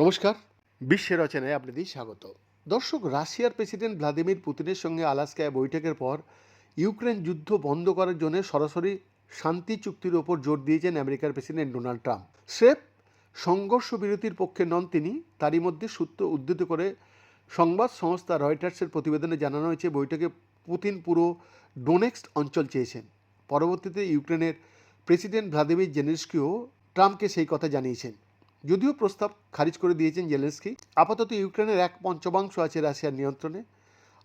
নমস্কার। বিশ্বের রচনায় আপনাদের স্বাগত। দর্শক, রাশিয়ার প্রেসিডেন্ট ভ্লাদিমির পুতিনের সঙ্গে আলাস্কায় বৈঠকের পর ইউক্রেন যুদ্ধ বন্ধ করার জন্য সরাসরি শান্তি চুক্তির ওপর জোর দিয়েছেন আমেরিকার প্রেসিডেন্ট ডোনাল্ড ট্রাম্প। স্রেফ সংঘর্ষ বিরতির পক্ষে নন তিনি, তারই মধ্যে সূত্র উদ্ধৃত করে সংবাদ সংস্থা রয়টার্সের প্রতিবেদনে জানানো হয়েছে, বৈঠকে পুতিন পুরো ডোনেক্সট অঞ্চল চেয়েছেন। পরবর্তীতে ইউক্রেনের প্রেসিডেন্ট ভ্লাদিমির জেলেন্সকিও ট্রাম্পকে সেই কথা জানিয়েছেন। যদিও প্রস্তাব খারিজ করে দিয়েছেন জেলেন্সকি, আপাতত ইউক্রেনের এক পঞ্চমাংশ আছে রাশিয়ার নিয়ন্ত্রণে,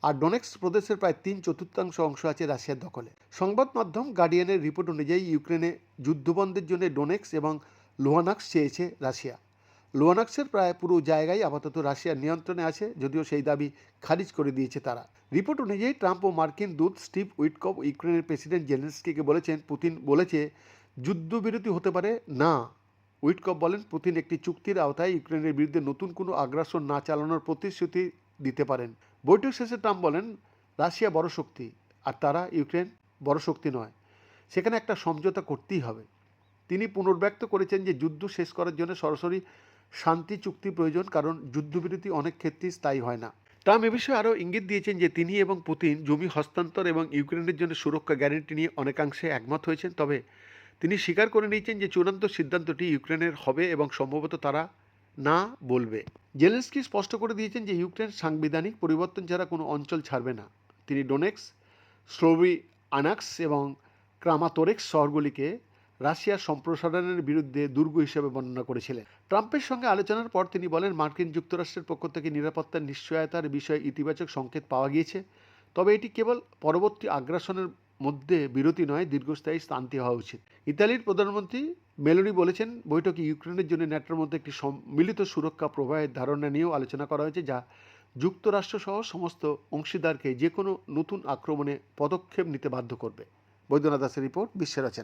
আর ডোনেক্স প্রদেশের প্রায় তিন চতুর্থাংশ অংশ আছে রাশিয়ার দখলে। সংবাদ মাধ্যম গার্ডিয়ানের রিপোর্ট অনুযায়ী ইউক্রেনে যুদ্ধবন্ধের জন্য ডোনেক্স এবং লোহানাক্স চেয়েছে রাশিয়া। লোহানাক্সের প্রায় পুরো জায়গায় আপাতত রাশিয়ার নিয়ন্ত্রণে আছে, যদিও সেই দাবি খারিজ করে দিয়েছে তারা। রিপোর্ট অনুযায়ী ট্রাম্প ও মার্কিন দূত স্টিভ উইটকপ ইউক্রেনের প্রেসিডেন্ট জেলেন্সকিকে বলেছেন, পুতিন বলেছে, যুদ্ধবিরতি হতে পারে। না উইটকপ বলেন, পুতিন একটি চুক্তির আওতায় ইউক্রেনের বিরুদ্ধে নতুন কোনো আগ্রাসন না চালানোর প্রতিশ্রুতি দিতে পারেন। বৈঠক শেষে ট্রাম্প বলেন, রাশিয়া বড় শক্তি, আর তারা ইউক্রেন বড় শক্তি নয়। সেখানে একটা সমঝোতা করতেই হবে। তিনি পুনর্ব্যক্ত করেছেন যে, যুদ্ধ শেষ করার জন্য সরাসরি শান্তি, চুক্তি প্রয়োজন, কারণ যুদ্ধবিরতি অনেক ক্ষেত্রেই স্থায়ী হয় না। ট্রাম্প এ বিষয়ে আরও ইঙ্গিত দিয়েছেন যে তিনি এবং পুতিন জমি হস্তান্তর এবং ইউক্রেনের জন্য সুরক্ষা গ্যারেন্টি নিয়ে অনেকাংশে একমত হয়েছেন, তবে তিনি স্বীকার করে নিয়েছেন যে চূড়ান্ত সিদ্ধান্তটি ইউক্রেনের হবে এবং সম্ভবত তারা না বলবে। জেলেন্সকি স্পষ্ট করে দিয়েছেন যে ইউক্রেন সাংবিধানিক পরিবর্তন ছাড়া কোনো অঞ্চল ছাড়বে না। তিনি ডোনেক্স, স্লোভি আনাক্স এবং ক্রামাতোরেক্স শহরগুলিকে রাশিয়ার সম্প্রসারণের বিরুদ্ধে দুর্গ হিসেবে বর্ণনা করেছিলেন। ট্রাম্পের সঙ্গে আলোচনার পর তিনি বলেন, মার্কিন যুক্তরাষ্ট্রের পক্ষ থেকে নিরাপত্তার নিশ্চয়তার বিষয়ে ইতিবাচক সংকেত পাওয়া গিয়েছে। তবে এটি কেবল পরবর্তী আগ্রাসনের মধ্যে বিরতি নয়, দীর্ঘস্থায়ী শান্তি হওয়া উচিত। ইতালির প্রধানমন্ত্রী মেলোনি বলেছেন, বৈঠকে ইউক্রেনের জন্য ন্যাটোর মধ্যে একটি সম্মিলিত সুরক্ষা প্রবাহের ধারণা নিয়েও আলোচনা করা হয়েছে, যা যুক্তরাষ্ট্রসহ সমস্ত অংশীদারকে যে কোনো নতুন আক্রমণে পদক্ষেপ নিতে বাধ্য করবে। বৈদ্যনাথ দাসের রিপোর্ট, বিশ্বের